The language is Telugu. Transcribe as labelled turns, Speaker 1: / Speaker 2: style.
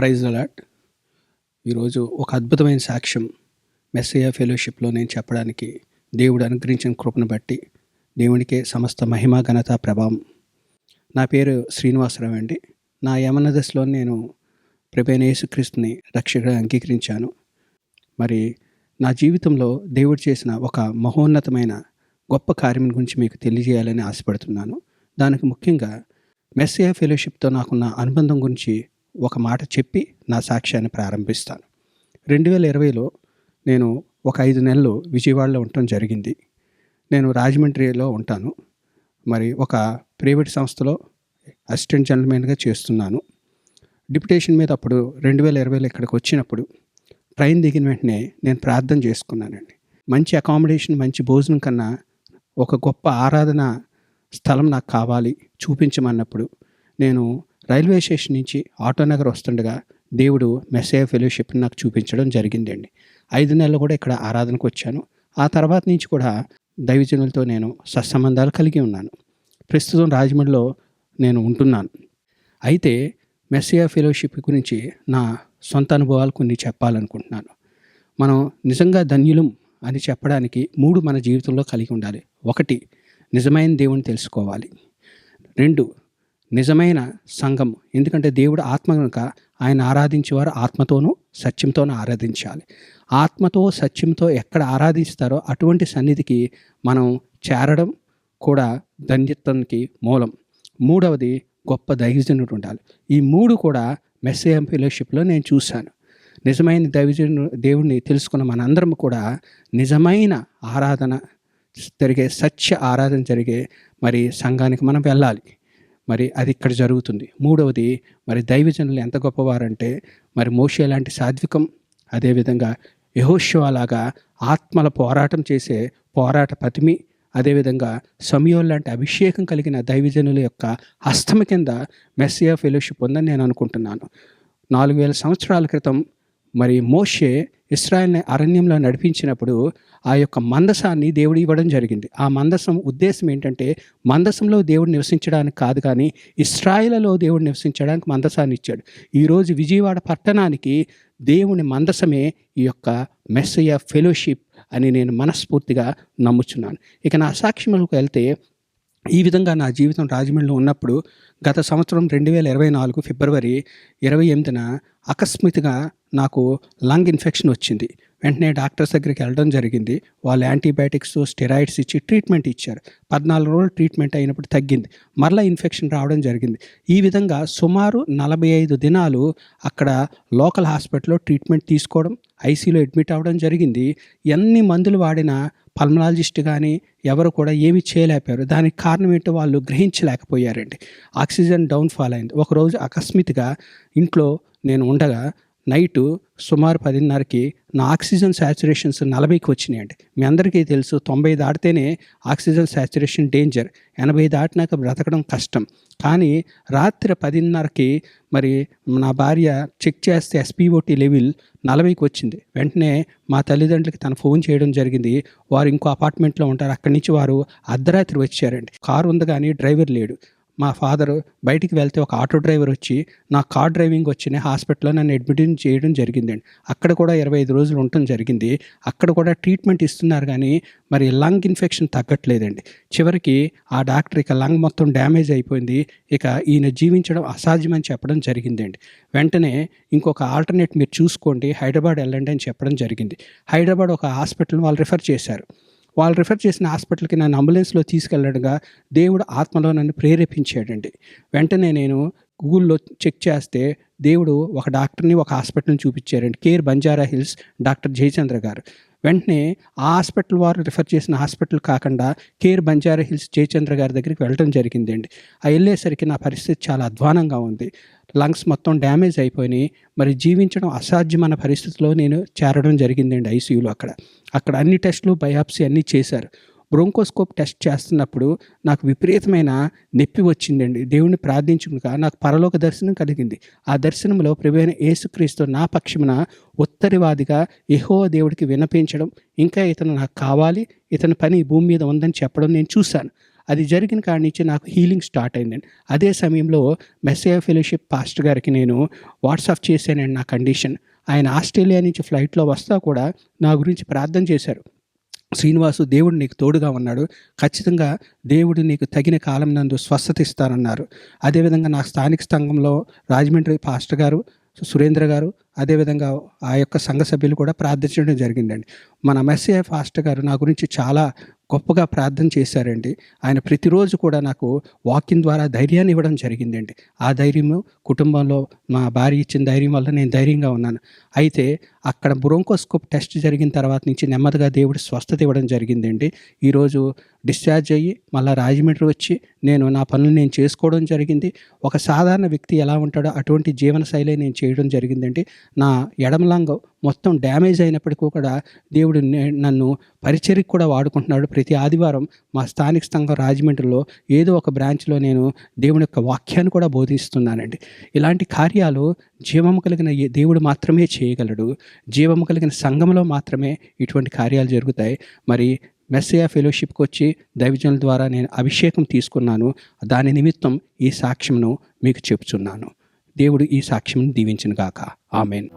Speaker 1: Praise allot. ఈరోజు ఒక అద్భుతమైన సాక్ష్యం మెస్సయ ఫెలోషిప్లో నేను చెప్పడానికి దేవుడు అనుగ్రహించిన కృపను బట్టి దేవునికే సమస్త మహిమ ఘనత ప్రభావం. నా పేరు శ్రీనివాసరావు అండి. నా యమన దశలో నేను ప్రభైన యేసుక్రీస్తుని రక్షకుడు అంగీకరించాను. మరి నా జీవితంలో దేవుడు చేసిన ఒక మహోన్నతమైన గొప్ప కార్యం గురించి మీకు తెలియజేయాలని ఆశపడుతున్నాను. దానికి ముఖ్యంగా మెస్సియా ఫెలోషిప్తో నాకున్న అనుబంధం గురించి ఒక మాట చెప్పి నా సాక్ష్యాన్ని ప్రారంభిస్తాను. రెండు వేల ఇరవైలో నేను ఒక ఐదు నెలలు విజయవాడలో ఉండటం జరిగింది. నేను రాజమండ్రిలో ఉంటాను. మరి ఒక ప్రైవేట్ సంస్థలో అసిస్టెంట్ జనరల్మెన్గా చేస్తున్నాను. డిప్యుటేషన్ మీద అప్పుడు రెండు వేల ఇరవైలో ఇక్కడికి వచ్చినప్పుడు ట్రైన్ దిగిన వెంటనే నేను ప్రార్థన చేసుకున్నానండి. మంచి అకామిడేషన్ మంచి భోజనం కన్నా ఒక గొప్ప ఆరాధన స్థలం నాకు కావాలి చూపించమన్నప్పుడు నేను రైల్వే స్టేషన్ నుంచి ఆటోనగర్ వస్తుండగా దేవుడు మెస్సే ఫెలోషిప్ నాకు చూపించడం జరిగిందండి. ఐదు నెలలు కూడా ఇక్కడ ఆరాధనకు వచ్చాను. ఆ తర్వాత నుంచి కూడా దైవజనులతో నేను సత్సంబంధాలు కలిగి ఉన్నాను. ప్రస్తుతం రాజమండ్రిలో నేను ఉంటున్నాను. అయితే మెస్సియా ఫెలోషిప్ గురించి నా సొంత అనుభవాలు కొన్ని చెప్పాలనుకుంటున్నాను. మనం నిజంగా ధన్యులం అని చెప్పడానికి మూడు మన జీవితంలో కలిగి ఉండాలి. ఒకటి నిజమైన దేవుని తెలుసుకోవాలి. రెండు నిజమైన సంఘం ఎందుకంటే దేవుడు ఆత్మ కనుక ఆయన ఆరాధించేవారు ఆత్మతోనూ సత్యంతోనూ ఆరాధించాలి. ఆత్మతో సత్యంతో ఎక్కడ ఆరాధిస్తారో అటువంటి సన్నిధికి మనం చేరడం కూడా ధన్యత్వానికి మూలం. మూడవది గొప్ప దైవజనుడు ఉండాలి. ఈ మూడు కూడా మెస్సేఎం ఫెలోషిప్లో నేను చూశాను. నిజమైన దైవజను దేవుడిని తెలుసుకున్న మనందరం కూడా నిజమైన ఆరాధన జరిగే సత్య ఆరాధన జరిగే మరి సంఘానికి మనం వెళ్ళాలి. మరి అది ఇక్కడ జరుగుతుంది. మూడవది మరి దైవజనులు ఎంత గొప్పవారంటే మరి మోషే లాంటి సాత్వికం అదేవిధంగా యహోష్యలాగా ఆత్మల పోరాటం చేసే పోరాట పతిమి అదేవిధంగా సమయోల్ లాంటి అభిషేకం కలిగిన దైవజనుల యొక్క హస్తమ కింద మెస్సియా ఫెలోషిప్ ఉందని నేను అనుకుంటున్నాను. నాలుగు వేల సంవత్సరాల క్రితం మరి మోషే ఇస్రాయల్ని అరణ్యంలో నడిపించినప్పుడు ఆ యొక్క మందసాన్ని దేవుడు ఇవ్వడం జరిగింది. ఆ మందసం ఉద్దేశం ఏంటంటే మందసంలో దేవుడు నివసించడానికి కాదు కానీ ఇస్రాయిలలో దేవుడు నివసించడానికి మందసాన్ని ఇచ్చాడు. ఈరోజు విజయవాడ పట్టణానికి దేవుని మందసమే ఈ యొక్క మెస్సయ ఫెలోషిప్ అని నేను మనస్ఫూర్తిగా నమ్ముచున్నాను. ఇక నా సాక్ష్యములకు వెళ్తే ఈ విధంగా నా జీవితం రాజమండ్రిలో ఉన్నప్పుడు గత సంవత్సరం రెండు వేల ఇరవై నాలుగు ఫిబ్రవరి ఇరవై ఎనిమిదిన అకస్మాత్తుగా నాకు లంగ్ ఇన్ఫెక్షన్ వచ్చింది. వెంటనే డాక్టర్స్ దగ్గరికి వెళ్ళడం జరిగింది. వాళ్ళు యాంటీబయాటిక్స్ స్టెరాయిడ్స్ ఇచ్చి ట్రీట్మెంట్ ఇచ్చారు. పద్నాలుగు రోజులు ట్రీట్మెంట్ అయినప్పుడు తగ్గింది. మరలా ఇన్ఫెక్షన్ రావడం జరిగింది. ఈ విధంగా సుమారు నలభై ఐదు దినాలు అక్కడ లోకల్ హాస్పిటల్లో ట్రీట్మెంట్ తీసుకోవడం ఐసీలో అడ్మిట్ అవ్వడం జరిగింది. ఎన్ని మందులు వాడినా పల్మనాలజిస్ట్ కానీ ఎవరు కూడా ఏమి చేయలేకపోయారు. దానికి కారణం ఏంటో వాళ్ళు గ్రహించలేకపోయారండి. ఆక్సిజన్ డౌన్ఫాల్ అయింది. ఒకరోజు అకస్మాత్తుగా ఇంట్లో నేను ఉండగా నైటు సుమారు పదిన్నరకి నా ఆక్సిజన్ శాచురేషన్స్ నలభైకి వచ్చినాయండి. మీ అందరికీ తెలుసు తొంభై దాటితేనే ఆక్సిజన్ శాచురేషన్ డేంజర్. ఎనభై దాటినాక బ్రతకడం కష్టం. కానీ రాత్రి పదిన్నరకి మరి నా భార్య చెక్ చేస్తే ఎస్పీఓటీ లెవెల్ నలభైకి వచ్చింది. వెంటనే మా తల్లిదండ్రులకి తన ఫోన్ చేయడం జరిగింది. వారు ఇంకో అపార్ట్మెంట్లో ఉంటారు. అక్కడి నుంచి వారు అర్ధరాత్రి వచ్చారండి. కారు ఉంది కానీ డ్రైవర్ లేడు. మా ఫాదర్ బయటికి వెళ్తే ఒక ఆటో డ్రైవర్ వచ్చి నా కార్ డ్రైవింగ్ వచ్చిన హాస్పిటల్లో నన్ను అడ్మిట్ చేయడం జరిగిందండి. అక్కడ కూడా ఇరవై ఐదు రోజులు ఉండటం జరిగింది. అక్కడ కూడా ట్రీట్మెంట్ ఇస్తున్నారు కానీ మరి లంగ్ ఇన్ఫెక్షన్ తగ్గట్లేదండి. చివరికి ఆ డాక్టర్ ఇక లంగ్ మొత్తం డ్యామేజ్ అయిపోయింది. ఇక ఈయన జీవించడం అసాధ్యమని చెప్పడం జరిగిందండి. వెంటనే ఇంకొక ఆల్టర్నేట్ మీరు చూసుకోండి. హైదరాబాద్ వెళ్ళండి అని చెప్పడం జరిగింది. హైదరాబాద్ ఒక హాస్పిటల్ వాళ్ళు రిఫర్ చేశారు. వాళ్ళు రిఫర్ చేసిన హాస్పిటల్కి నన్ను అంబులెన్స్లో తీసుకెళ్ళడంగా దేవుడు ఆత్మలో నన్ను ప్రేరేపించాడండి. వెంటనే నేను గూగుల్లో చెక్ చేస్తే దేవుడు ఒక డాక్టర్ని ఒక హాస్పిటల్ని చూపించారండి. Care Banjara Hills doctor Jayachandra garu. వెంటనే ఆ హాస్పిటల్ వారు రిఫర్ చేసిన హాస్పిటల్ కాకుండా కేర్ బంజారా హిల్స్ జయచంద్ర గారి దగ్గరికి వెళ్ళడం జరిగిందండి. ఆ వెళ్ళేసరికి నా పరిస్థితి చాలా అధ్వానంగా ఉంది. లంగ్స్ మొత్తం డ్యామేజ్ అయిపోయినాయి. మరి జీవించడం అసాధ్యమైన పరిస్థితిలో నేను చేరడం జరిగిందండి ఐసీయూలో అక్కడ. అక్కడ అన్ని టెస్టులు బయాప్సీ అన్నీ చేశారు. బ్రోంకోస్కోప్ టెస్ట్ చేస్తున్నప్పుడు నాకు విపరీతమైన నొప్పి వచ్చిందండి. దేవుణ్ణి ప్రార్థించుకుగా నాకు పరలోక దర్శనం కలిగింది. ఆ దర్శనంలో ప్రభువైన యేసుక్రీస్తు నా పక్షమున ఉత్తరివాదిగా ఎహో దేవుడికి వినపించడం ఇంకా ఇతను నాకు కావాలి ఇతని పని భూమి మీద ఉందని చెప్పడం నేను చూశాను. అది జరిగిన కాడి నుంచి నాకు హీలింగ్ స్టార్ట్ అయిందండి అదే సమయంలో మెస్సే ఫెలోషిప్ పాస్టర్ గారికి నేను వాట్సాప్ చేశానండి నా కండిషన్. ఆయన ఆస్ట్రేలియా నుంచి ఫ్లైట్లో వస్తా కూడా నా గురించి ప్రార్థన చేశారు. శ్రీనివాసు దేవుడు నీకు తోడుగా ఉన్నాడు. ఖచ్చితంగా దేవుడు నీకు తగిన కాలం నందు స్వస్థత ఇస్తారన్నారు. అదేవిధంగా నా స్థానిక సంఘంలో రాజమండ్రి పాస్టర్ గారు సురేంద్ర గారు అదేవిధంగా ఆ యొక్క సంఘ సభ్యులు కూడా ప్రార్థించడం జరిగిందండి. మన మెస్సే ఫాస్టర్ గారు నా గురించి చాలా గొప్పగా ప్రార్థన చేశారండి. ఆయన ప్రతిరోజు కూడా నాకు వాకింగ్ ద్వారా ధైర్యాన్ని ఇవ్వడం జరిగిందండి. ఆ ధైర్యము కుటుంబంలో మా భార్య ఇచ్చిన ధైర్యం వల్ల నేను ధైర్యంగా ఉన్నాను. అయితే అక్కడ బ్రోంకోస్కోప్ టెస్ట్ జరిగిన తర్వాత నుంచి నెమ్మదిగా దేవుడు స్వస్థత ఇవ్వడం జరిగిందండి. ఈరోజు డిశ్చార్జ్ అయ్యి మళ్ళీ రాజమండ్రి వచ్చి నేను నా పనులు నేను చేసుకోవడం జరిగింది. ఒక సాధారణ వ్యక్తి ఎలా ఉంటాడో అటువంటి జీవన శైలి నేను చేయడం జరిగిందండి. నా ఎడమలంగం మొత్తం డ్యామేజ్ అయినప్పటికీ కూడా దేవుడు నన్ను పరిచర్కి కూడా వాడుకుంటున్నాడు. ప్రతి ఆదివారం మా స్థానిక సంఘం రాజమండ్రిలో ఏదో ఒక బ్రాంచ్లో నేను దేవుని యొక్క వాక్యాన్ని కూడా బోధిస్తున్నానండి. ఇలాంటి కార్యాలు జీవము కలిగిన దేవుడు మాత్రమే చేయగలడు. జీవము కలిగిన సంఘంలో మాత్రమే ఇటువంటి కార్యాలు జరుగుతాయి. మరి మెస్సియా ఫెలోషిప్కి వచ్చి దైవజనుల ద్వారా నేను అభిషేకం తీసుకున్నాను. దాని నిమిత్తం ఈ సాక్ష్యంను మీకు చెప్తున్నాను దేవుడు ఈ సాక్ష్యం దీవించిన గాక ఆమెన్.